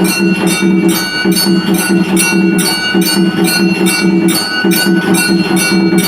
Thank you.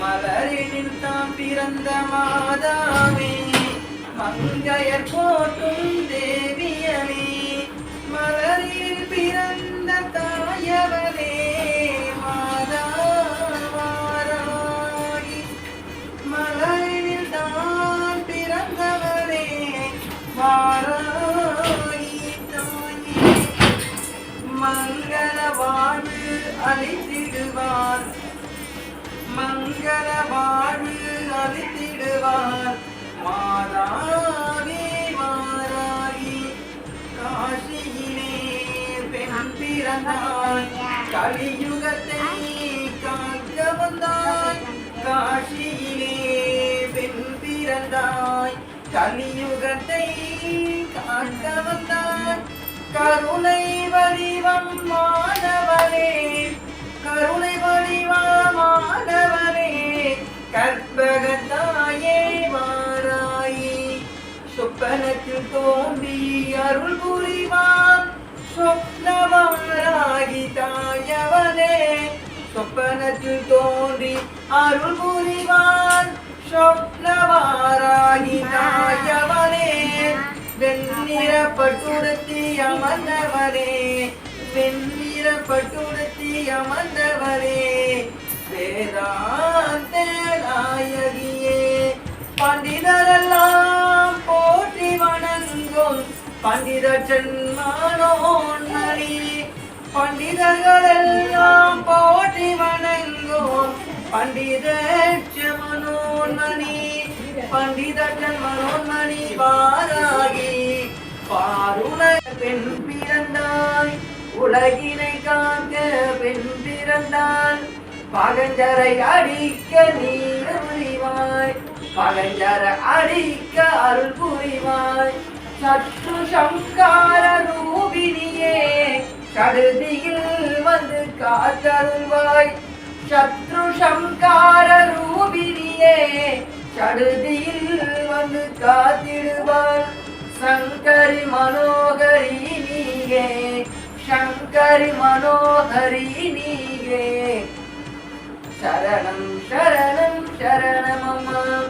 மலரினில் தான் பிறந்த மாதாவே மங்கையர் போ வந்தான் கலியுகத்தை காக்க வந்தாய் காஷியிலே பெண் பிறந்தாய் கலியுகத்தை காக்க வந்தாய் கருணை வடிவம் மாணவனே கருணை வடிவமானவனே கற்பகத்தாயே மாறாயி சொப்பனத்தில் தோன்றி அருள் புரிவான் சொப்னவாரா சொப்பனத்தில் தோன்றி அருள் புரிவான். சொப்னவாராகி தாயவனே வெண்ணிற பட்டுடுத்தி அமர்ந்தவனே வெண்ணிற பட்டுடுத்தி அமர்ந்தவனே. வேதாந்த நாயகியே பண்டிதரெல்லாம் போற்றி வணங்கும். பண்டித சென்மானோன்னி பண்டிதர்களெல்லாம் பண்டித கண்மனோன்மணி பாராகி பாருண பெண் பிறந்தாய் உலகினை காக்க பெண் பிறந்தாள் பகஞ்சரை அடிக்க நீர் புரிவாய் பகஞ்சர அடிக்க அருள் புரிவாய். சற்று சங்கார ரூபினியே கருதியில் வந்து காத்தருள்வாய் சத்ரு சங்கார ரூபினியே கடுதியில் வந்து காத்திடுவாள் சங்கரி மனோகரி நீயே சங்கரி மனோகரி நீயே. சரணம் சரணம் சரணமம்மா.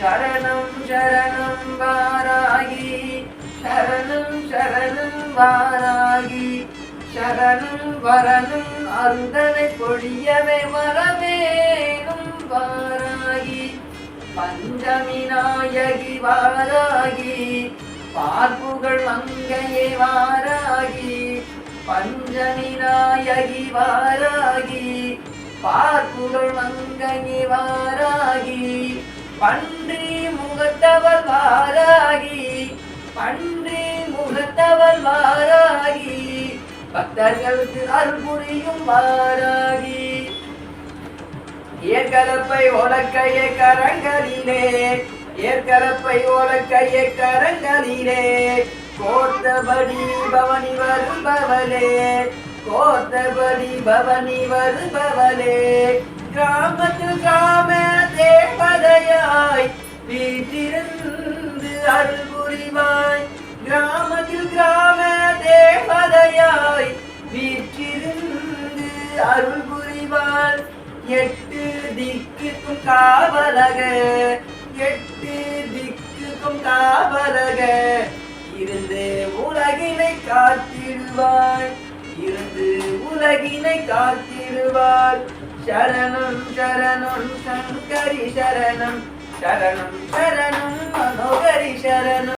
சரணம் சரணம் வாராகி. சரணம் சரணம் வாராகி. சரணம் வரணும் அருந்தனை பொழியவே வரவேணும் வார பஞ்சமி நாயகி வாராகி பார்ப்புகள் மங்கையே வாராகி பஞ்சமி நாயகி வாராகி பார்ப்புகள் மங்கையே வாராகி பன்றி முகத்தவள் வாராகி பன்றி முகத்தவள் வாராகி பக்தர்களுக்கு அருள் புரியும் வாராகி. ஏற்கலப்பை ஓலக்கைய கரங்களிலே ஏற்கலப்பை ஓலக்கைய கரங்களிலே. கோர்த்தபடி பவனி வருபவளே கோர்த்தபடி பவனி வருபவளே. கிராமத்து கிராம தேவதையாய் வீட்டிருந்து அருள் புரிவாய். கிராமத்தில் கிராம தேவதையாய் வீற்றிருந்து அருள் புரிவாள். எட்டு திக்குக்கும் காவலக எட்டு திக்குக்கும் காவலக. இருந்து உலகினை காத்திடுவாய் இருந்து உலகினை காத்திடுவாள் சரணம் சரணம் சங்கரி சரணம் சரணம் சரணம் மனோகரி சரணம்.